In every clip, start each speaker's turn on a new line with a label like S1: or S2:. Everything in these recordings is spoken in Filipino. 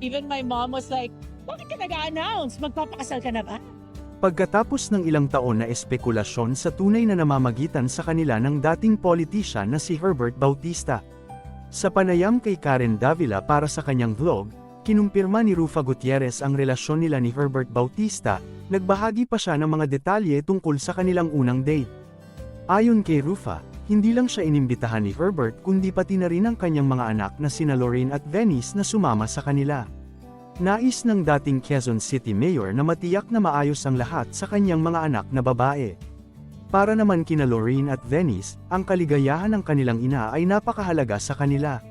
S1: Even my mom was like, bakit ka nag-announce? Magpapakasal ka na ba?
S2: Pagkatapos ng ilang taon na espekulasyon sa tunay na namamagitan sa kanila ng dating politician na si Herbert Bautista. Sa panayam kay Karen Davila para sa kanyang vlog, kinumpirma ni Rufa Gutierrez ang relasyon nila ni Herbert Bautista, nagbahagi pa siya ng mga detalye tungkol sa kanilang unang date. Ayon kay Rufa, hindi lang siya inimbitahan ni Herbert kundi pati na rin ang kanyang mga anak na sina Lorraine at Venice na sumama sa kanila. Nais ng dating Quezon City Mayor na matiyak na maayos ang lahat sa kanyang mga anak na babae. Para naman kina Lorraine at Venice, ang kaligayahan ng kanilang ina ay napakahalaga sa kanila.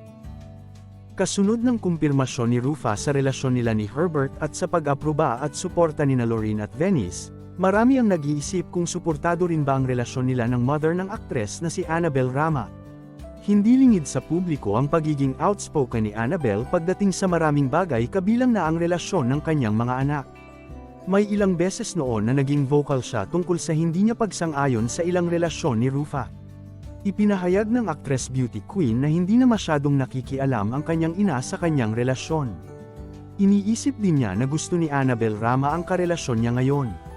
S2: Kasunod ng kumpirmasyon ni Rufa sa relasyon nila ni Herbert at sa pag-aproba at suporta ni na Lorraine at Venice, marami ang nag-iisip kung suportado rin ba ang relasyon nila ng mother ng aktres na si Annabel Rama. Hindi lingid sa publiko ang pagiging outspoken ni Annabel pagdating sa maraming bagay kabilang na ang relasyon ng kanyang mga anak. May ilang beses noon na naging vocal siya tungkol sa hindi niya pagsang-ayon sa ilang relasyon ni Rufa. Ipinahayag ng actress beauty queen na hindi na masyadong nakikialam ang kanyang ina sa kanyang relasyon. Iniisip din niya na gusto ni Annabel Rama ang karelasyon niya ngayon.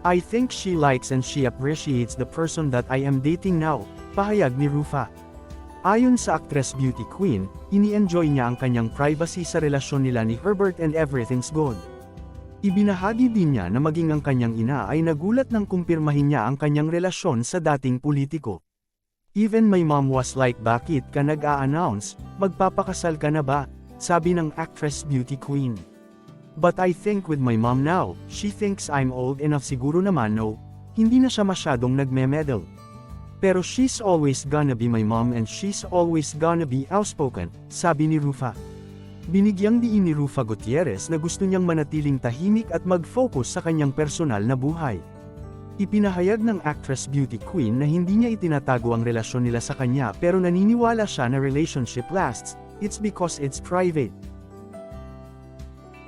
S2: I think she likes and she appreciates the person that I am dating now, pahayag ni Rufa. Ayon sa actress beauty queen, ini-enjoy niya ang kanyang privacy sa relasyon nila ni Herbert and everything's good. Ibinahagi din niya na maging ang kanyang ina ay nagulat nang kumpirmahin niya ang kanyang relasyon sa dating politiko. Even my mom was like bakit ka nag-a-announce, magpapakasal ka na ba, sabi ng actress beauty queen. But I think with my mom now, she thinks I'm old enough siguro naman no, hindi na siya masyadong nagme-medal. Pero she's always gonna be my mom and she's always gonna be outspoken, sabi ni Rufa. Binigyang diin ni Rufa Gutierrez na gusto niyang manatiling tahimik at mag-focus sa kanyang personal na buhay. Ipinahayag ng actress beauty queen na hindi niya itinatago ang relasyon nila sa kanya pero naniniwala siya na relationship lasts, it's because it's private.